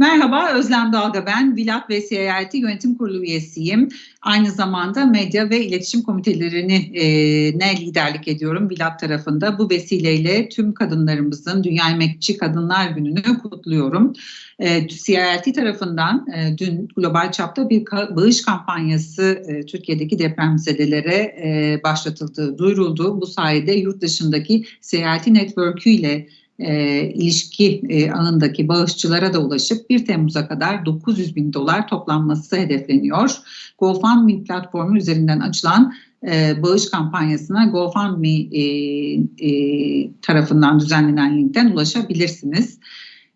Merhaba, Özlem Dalga ben. Vilat ve CIT Yönetim Kurulu üyesiyim. Aynı zamanda medya ve iletişim komitelerine e, ne liderlik ediyorum Vilat tarafında. Bu vesileyle tüm kadınlarımızın Dünya Emekçi Kadınlar Günü'nü kutluyorum. E, CIT tarafından e, dün global çapta bir ka- bağış kampanyası e, Türkiye'deki depremzedelere e, başlatıldığı duyuruldu. Bu sayede yurt dışındaki CIT Network'ü ile e, ilişki e, ağındaki bağışçılara da ulaşıp 1 Temmuz'a kadar 900 bin dolar toplanması hedefleniyor. GoFundMe platformu üzerinden açılan e, bağış kampanyasına GoFundMe e, e, tarafından düzenlenen linkten ulaşabilirsiniz.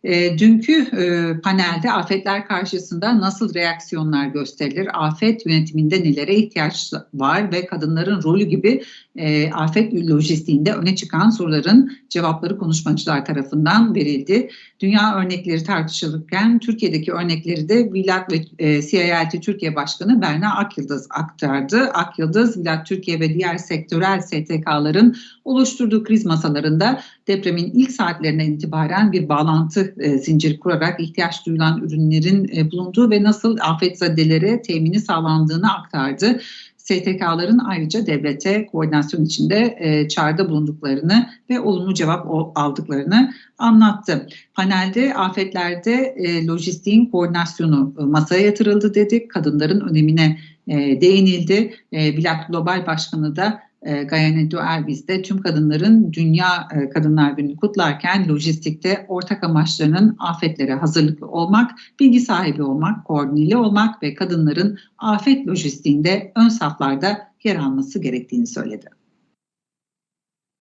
E, dünkü e, panelde afetler karşısında nasıl reaksiyonlar gösterilir, afet yönetiminde nelere ihtiyaç var ve kadınların rolü gibi e, afet lojistiğinde öne çıkan soruların cevapları konuşmacılar tarafından verildi. Dünya örnekleri tartışılırken Türkiye'deki örnekleri de Vilat ve e, CILT Türkiye Başkanı Berna Akyıldız aktardı. Akyıldız, Vilat Türkiye ve diğer sektörel STK'ların oluşturduğu kriz masalarında depremin ilk saatlerinden itibaren bir bağlantı e, zinciri kurarak ihtiyaç duyulan ürünlerin e, bulunduğu ve nasıl afetzedelere temini sağlandığını aktardı. STK'ların ayrıca devlete koordinasyon içinde e, çağrıda bulunduklarını ve olumlu cevap aldıklarını anlattı. Panelde afetlerde e, lojistiğin koordinasyonu e, masaya yatırıldı dedi. Kadınların önemine e, değinildi. E, Bilat Global Başkanı da e, Gayane Duerbis de tüm kadınların Dünya e, Kadınlar Günü kutlarken lojistikte ortak amaçlarının afetlere hazırlıklı olmak, bilgi sahibi olmak, koordineli olmak ve kadınların afet lojistiğinde ön saflarda yer alması gerektiğini söyledi.